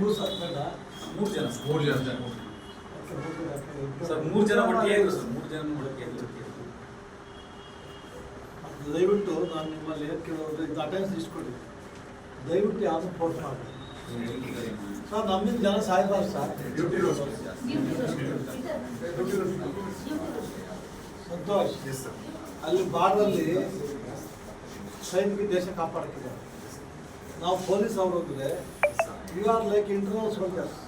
ಮೂರು ಜನ. ಸರ್ ಮೂರು ಜನ. ಸರ್ ಸರ್ ಮೂರು ಜನ ಒಟ್ಟಿಗೆ ಇದ್ರು ಸರ್. ಮೂರು ಜನ ಒಟ್ಟಿಗೆ ಇದ್ರು. ದಯವಿಟ್ಟು ನಾನು ನಿಮ್ಮಲ್ಲಿ ಏನು ಕೇಳೋದು ಇದು ಇಸ್ಕೊಡಿ ದಯವಿಟ್ಟು ಯಾವುದು ಫೋರ್ಸ್ ಮಾಡಿ. ಸರ್ ನಮ್ಮಿಂದ ಜನ ಸಾಯ್ಬಾರ್ದು ಸರ್. ಸಂತೋಷ್ ಅಲ್ಲಿ ಬಾರ್ಡಲ್ಲಿ ಸೈನಿಕ ದೇಶ ಕಾಪಾಡ್ತಿದ್ದಾರೆ. ನಾವು ಪೊಲೀಸ್ ಅವರು ಹೋದ್ರೆ you are like internal soldiers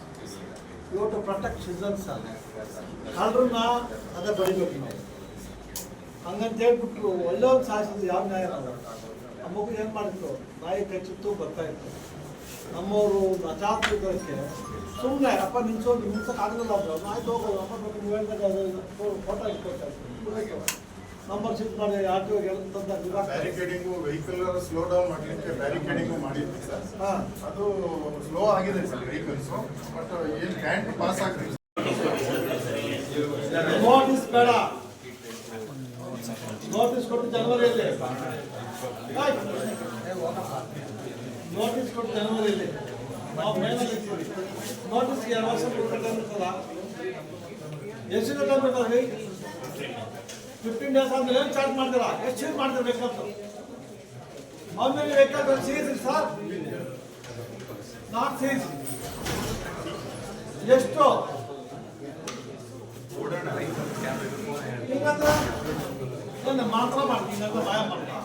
you to protect citizens ಕಳ್ಳರನ್ನ ಅದೇ ಬಡಿಬೇಕು ನಾವು. ಹಂಗಂತ ಹೇಳ್ಬಿಟ್ಟು ಒಳ್ಳೆ ಒಂದು ಸಾಯಿಸಿದ್ರು ಯಾವ ನ್ಯಾಯ ಆ ಮಗು ಏನು ಮಾಡಿತ್ತು? ನಾಯಿ ಕಚ್ಚಿತ್ತು, ಬರ್ತಾ ಇತ್ತು. ನಮ್ಮವರು ಅಚಾತ್ರಿಕಕ್ಕೆ ಸುಮ್ಮನೆ ಅಪ್ಪ ನಿಲ್ಸೋದು ನಿಲ್ಸೋಕ್ಕಾಗಲಿಲ್ಲ ಅವರು. ನಾಯಿ ಹೋಗೋದು ಅಪ್ಪ ನೀವು ಹೇಳಿದಾಗ ಫೋಟೋ ಇಟ್ಕೊಳ್ತಾರೆ ನಂಬರ್ ಶಿಫ್ಟ್ ಮಾಡಿ auto barricading vehicle slow down ಮಾಡಲಿಕ್ಕೆ ಬ್ಯಾರಿಕೇಡಿಂಗು ಮಾಡಿದ್ವಿ ಸರ್. ಅದು ಸ್ಲೋ ಆಗಿದೆ ಸರ್ ವೆಹಿಕಲ್ಸ್ ಬಟ್ ಏನ್ ಕ್ಯಾಂಟ್ ಪಾಸ್ ಆಗ್ತಿದೆ. ನೋಟಿಸ್ ಬೇಡ. ನೋಟಿಸ್ ಕೊಟ್ಟು ಜನವರಿಯಲ್ಲಿ. ನೋಟಿಸ್ ಕೊಟ್ಟು ಜನವರಿಯಲ್ಲಿ. ನಾವು ಮೇನಲ್ಲಿ ನೋಟಿಸ್ಗೆ ಎರಡು ವರ್ಷ ಇರ್ತಲ್ಲ ಎಷ್ಟು ಇರ್ತದೆ ಫಿಫ್ಟೀನ್ ಡೇಸ್ ಆದ್ಮೇಲೆ ಏನು ಚಾರ್ಜ್ ಮಾಡ್ತೀರಾ ಎಷ್ಟು ಚೇಂಜ್ ಮಾಡ್ತೀರಾ ಬೇಕಾದ್ರು ಆಮೇಲೆ ಬೇಕಾದ್ರೆ ಸೀಸ್ ಸರ್ ನಾಟ್ ಸೀಸ್ ಎಷ್ಟು ಹಿಂಗಂದ್ರೆ ನನ್ನ ಮಾತ್ರ ಮಾಡ್ತೀನಿ ಹಿಂಗಂದ್ರೆ ಭಯ ಮಾಡ್ತಾ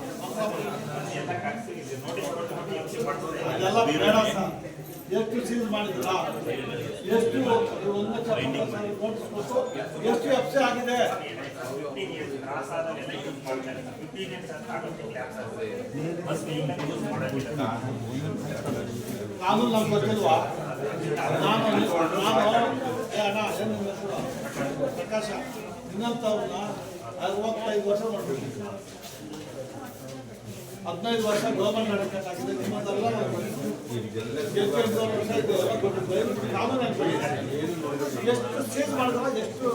ಅದೆಲ್ಲ ಬೇಡ ಸರ್ ಎಷ್ಟು ಸೀಸ್ ಮಾಡಿದ್ರ? ಎಷ್ಟು ಒಂದು ಎಷ್ಟು ಎಫ್ಸಿ ಆಗಿದೆ? ಕಾನೂನು ನಮ್ಗೆ ಗೊತ್ತಿಲ್ವಾ? ನಾನು? ಪ್ರಕಾಶ. ಇನ್ನಂತವ್ರನ್ನ ಅರವತ್ತೈದು ವರ್ಷ ಮಾಡ್ಬಿಟ್ಟಿದ್ದೀನಿ. ಹದಿನೈದು ವರ್ಷ ಗೌರ್ಮೆಂಟ್ ನಡೆಸಬೇಕಾಗಿದೆ. ನಿಮ್ಮದೆಲ್ಲ ಮಾಡಿದ್ರೆ ಎಷ್ಟು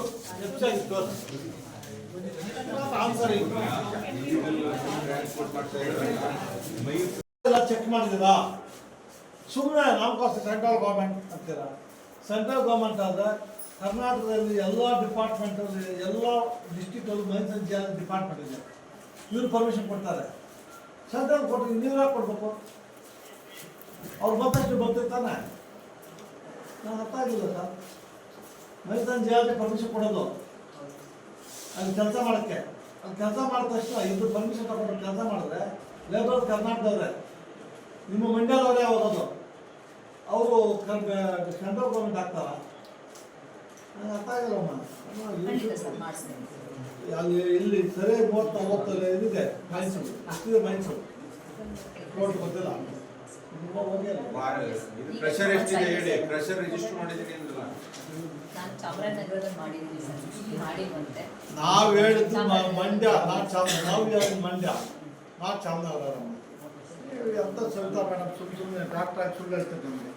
ಚೆಕ್ ಮಾಡಿದ ಸುಮ್ಮನೆ ಕಾಸ್ಟ್ ಸೆಂಟ್ರಲ್ ಗೌರ್ಮೆಂಟ್ ಅಂತೀರಾ ಸೆಂಟ್ರಲ್ ಗೌರ್ಮೆಂಟ್ ಆದ್ರೆ ಕರ್ನಾಟಕದಲ್ಲಿ ಎಲ್ಲ ಡಿಪಾರ್ಟ್ಮೆಂಟ್ ಎಲ್ಲ ಡಿಸ್ಟಿಕ್ಟಲ್ಲಿ ಮೈಸೂರು ಡಿಪಾರ್ಟ್ಮೆಂಟ್ ಇದೆ ಇವ್ರು ಪರ್ಮಿಷನ್ ಕೊಡ್ತಾರೆ ಸೆಂಟ್ರಲ್ ಕೊಟ್ಟು ನೀವು ಯಾಕೆ ಕೊಡ್ಬೇಕು ಅವ್ರು ಮತ್ತಷ್ಟು ಬರ್ತಿರ್ತಾನೆ ನಾನು ಅರ್ಥ ಆಗಿಲ್ಲ ಸರ್? ಮೈಸೂರು ಜಿಲ್ಲೆ ಪರ್ಮಿಷನ್ ಕೊಡೋದು. ಅಲ್ಲಿ ಕೆಲಸ ಮಾಡೋಕ್ಕೆ. ಅಲ್ಲಿ ಕೆಲಸ ಮಾಡಿದ ತಕ್ಷಣ ಇಬ್ಬರು ಪರ್ಮಿಷನ್ ತಗೊಂಡು ಕೆಲಸ ಮಾಡಿದ್ರೆ ಲೇಬರ್ ಕರ್ನಾಟಕದವ್ರೆ. ನಿಮ್ಮ ಮಂಡ್ಯದವರೇ ಹೋಗೋದು ಅವರು ಸೆಂಟ್ರಲ್ ಗೌರ್ಮೆಂಟ್ ಆಗ್ತಾರ. ನಂಗೆ ಅರ್ಥ ಆಗಿಲ್ಲಮ್ಮ ಅಲ್ಲಿ ಇಲ್ಲಿ ಸರಿ ಮೂವತ್ತು ನಲವತ್ತಲ್ಲಿ ಇದಿದೆ ಮೈಸೂರು. ಅಷ್ಟಿದೆ ಮೈಸೂರು. ಕೋರ್ಟ್ ಗೊತ್ತಿಲ್ಲ. ಹೋಗಿಲ್ಲ ಪ್ರೆಷರ್ ಎಷ್ಟಿದೆ ಹೇಳಿ? ಪ್ರೆಷರ್ ರಿಜಿಸ್ಟರ್ ಮಾಡಿದ್ದೀನಿ ಅಂದ್ರಲ್ಲ. ನಾನು ಚಾಮರಾಜನಗರದಲ್ಲಿ ಮಾಡಿದ್ದೀನಿ ಸರ್. ಇಲ್ಲಿ ನಾವು ಹೇಳಿದ್ದು ಮ- ಮಂಡ್ಯ ನಾ ಚಾಮ ನಾವು ಯಾರು ಮಂಡ್ಯ? ನಾ ಚಾಮನಗರಮ್ಮ ನೀವು ಎಂತ ಸವಿತಾ ಮೇಡಮ್? ಸುಮ್ಮನೆ ಸುಮ್ಮನೆ ಡಾಕ್ಟರ್ ಆಗಿ ಸುಳ್ಳು ಹೇಳ್ತಾರೆ ನಮಗೆ.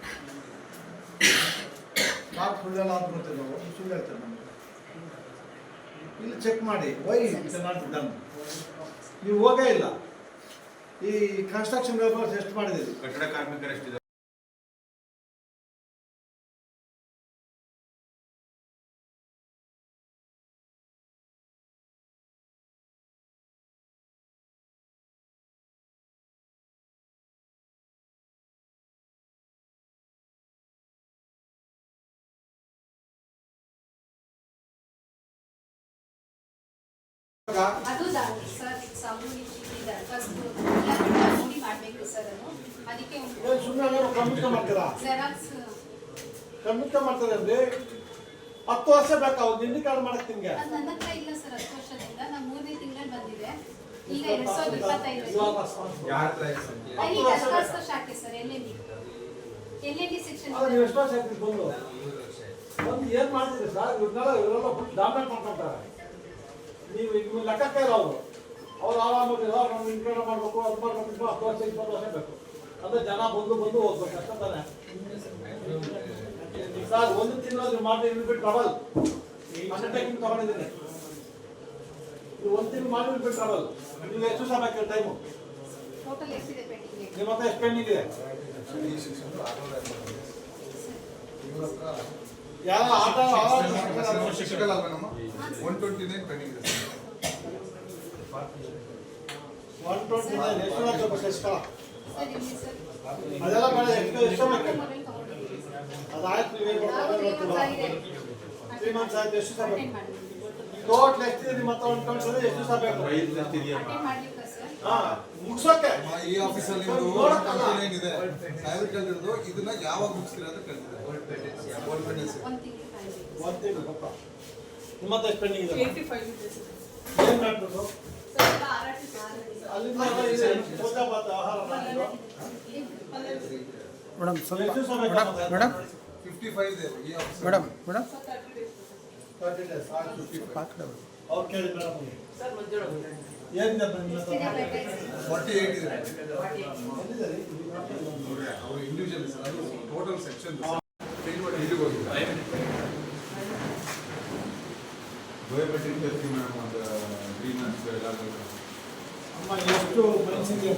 ಡಾಕ್ಟರ್ ಸುಳ್ಳೆಲ್ಲ ಅಂತ ಗೊತ್ತಿಲ್ಲ ಅವ್ರು ಸುಳ್ಳು ಹೇಳ್ತಾರೆ ನಮಗೆ. ಇಲ್ಲಿ ಚೆಕ್ ಮಾಡಿ. ವೈ ನಾಟ್ ಡನ್ ನೀವು ಹೋಗೇ ಇಲ್ಲ. ಈ ಕನ್ಸ್ಟ್ರಕ್ಷನ್ ಲೇಬರ್ಸ್ ಎಷ್ಟು ಮಾಡಿದ್ದೀರಿ? ಕಟ್ಟಡ ಕಾರ್ಮಿಕರು ಎಷ್ಟಿದೆ ಅದು ಸರ್ ಸಾಬೂನಿ ಚೀಟಿ ದರಖಾಸ್ತು ಎಲ್ಲ ನೋಡಿ ಮಾಡಬೇಕು ಸರ್ ಅದು. ಅದಕ್ಕೆ ಸುಮ್ಮನೆ ಮಾಡ್ತೀರಾ? ಜೆರಾಕ್ಸ್ ಮಾಡ್ತಾರೆ ಅಂದ್ರೆ ಹತ್ತು ವರ್ಷ ಬೇಕಾവും ನಿಂಡಿ ಕಾರ್ಡ್ ಮಾಡಕ್ ನಿಮ್ಗೆ ಅದು ನನ್ನ ಹತ್ರ ಇಲ್ಲ ಸರ್ ಹತ್ತು ವರ್ಷದಿಂದ. ನಾನು ಮೂರನೇ ತಿಂಗಳಲ್ಲಿ ಬಂದಿದೆ ಈಗ ಎರಡ್ ಸಾವಿರದ ಇಪ್ಪತ್ತೈದರಲ್ಲಿ ಯಾರ ಹತ್ರ ಇದೆ ಸಂಖ್ಯೆ? ಅಲ್ಲಿ ದರಖಾಸ್ತು ಶಾಖೆ ಸರ್ ಎಲ್ಲೆಲ್ಲಿ ಎಲ್ಲೆಲ್ಲಿ ಸೆಕ್ಷನ್ ಅಲ್ಲ ನೀವು ಎಷ್ಟು ವರ್ಷ ಆಯ್ತು ಬಂದು? ಬಂದು ಏನ್ ಮಾಡ್ತೀರಿ ಸರ್? ಇವ್ರನ್ನೆಲ್ಲ ಇವರೆಲ್ಲ ಫುಲ್ ಡಾಮಿನೇಟ್ ಮಾಡ್ಕೊಂತಾರೆ. ಲೆಕ್ಕಕ್ಕೆ ಅವರು. ಅವ್ರು ಆರಾಮಾಗಿ ನಾವು ಇನ್ಕಮ್ ಮಾಡ್ಬೇಕು ಅದು ಮಾಡ್ಬೇಕು ಇದು ಹತ್ತು ವರ್ಷ ಇಪ್ಪತ್ತು ವರ್ಷ ಬೇಕು. ಅಂದ್ರೆ ಜನ ಬಂದು ಬಂದು ಹೋಗ್ಬೇಕು ಅಷ್ಟೇ ತಾನೆ. ಸರ್ ಒಂದು ತಿಂಗಳು ಮಾಡಿ ಬಿಟ್ಟು ಟ್ರಾವೆಲ್ ಅಂಡರ್ಟೇಕಿಂಗ್ ತಗೊಂಡಿದ್ದೀನಿ. ನೀವು ಒಂದು ತಿಂಗಳು ಮಾಡಿ ಬಿಟ್ಟು ಟ್ರಾವೆಲ್ ನೀವು ಎಷ್ಟು ಸಮಯ ಕೇಳಿ ಟೈಮು ನಿಮ್ಮ ಹತ್ರ ಎಷ್ಟು ಪೆಂಡಿಂಗ್ ಇದೆ? ಯಾರ ಆಟ ಒನ್ ಟ್ವೆಂಟಿ ನೈನ್ ಪೆಂಡಿಂಗ್ ಇದೆ ಒನ್ ಟ್ವೆಂಟಿ ನೈನ್ ಎಷ್ಟು ಅದೆಲ್ಲ ಬೇಡ ಎಷ್ಟು ಎಷ್ಟು ಬೇಕು ಮೊಬೈಲ್ ತಗೊಂಡಿದ್ದೀನಿ ಅದಾಯ್ತು ತ್ರೀ ಮಂತ್ಸ್ ಆಯ್ತು ಎಷ್ಟು ಸಹ ಬೇಕು ಮಾಡಿದ್ದೀನಿ ಟೋಟಲ್ ಎಷ್ಟಿದೆ ನಿಮ್ಮ ಹತ್ರ ಒಂದು ಕಳ್ಸೋದು ಎಷ್ಟು ಸಹ ಬೇಕು ಮುಗ್ಸೋಕೆ ಈ ಆಫೀಸಲ್ಲಿ ಇದೆ. ಸಾಹೇಬ್ರು ಕೇಳಿರೋದು ಇದನ್ನ ಯಾವಾಗ ಮುಗಿಸ್ತೀರಾ ಅಂತ ಕೇಳ್ತಿದ್ದಾರೆ ಒಂದು ತಿಂಗಳು ನಿಮ್ಮ ಹತ್ರ ಎಷ್ಟು ಪೆಂಡಿಂಗ್ ಇದೆ ಏನು ಮಾಡಬೇಕು ಮೇಡಮ್ ಸ್ವಲ್ಪ madam madam madam madam 30 days, ಆಯ್ತು. ಸ್ವಲ್ಪ ಆ ಕಡೆ ಬನ್ನಿ. ಅವ್ರು ಕೇಳಿ ಮೇಡಮ್ ಸರ್ ಮಂಜುಳಾ ಏನಿದೆ ನಿಮ್ಮ ಹತ್ರ? ಎಷ್ಟಿದೆ ಬೇಕಾಯ್ತು ಫಾರ್ಟಿ ಏಯ್ಟ್ ಇದೆ ಎಲ್ಲಿದೆ ರೀ? ಅವರು ಇಂಡಿವಿಜುವಲ್ ಟೋಟಲ್ ಸೆಕ್ಷನ್ ತರ್ತೀವಿ ಮೇಡಮ್ ತ್ರೀ ಮಂತ್ಸ್ ಅಮ್ಮ ಎಷ್ಟು ಮನಸ್ಸಿಗೆ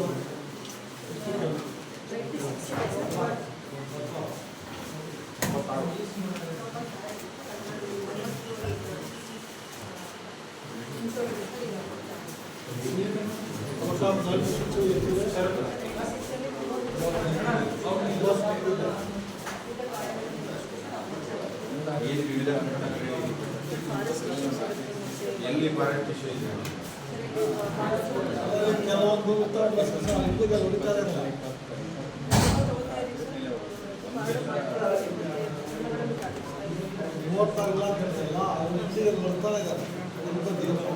ಎಲ್ಲಿ ಪಾರೆಂಟ್ ಇಶ್ಯೂ ಇದೆ ಕೆಲವೊಂದು ಉತ್ತರ ಹಿಂದಿಗೆ ಉಳಿತಾರೆ ಅಂತ. ಮೂವತ್ತಾರು ಇಲ್ಲ ಅಂತ ಹೇಳ್ತಿಲ್ಲ ಅವ್ರು ಹಿಂದಿಗೆ ಬರ್ತಾನೆ ಇದ್ದಾರೆ ಎಂಥದ್ದು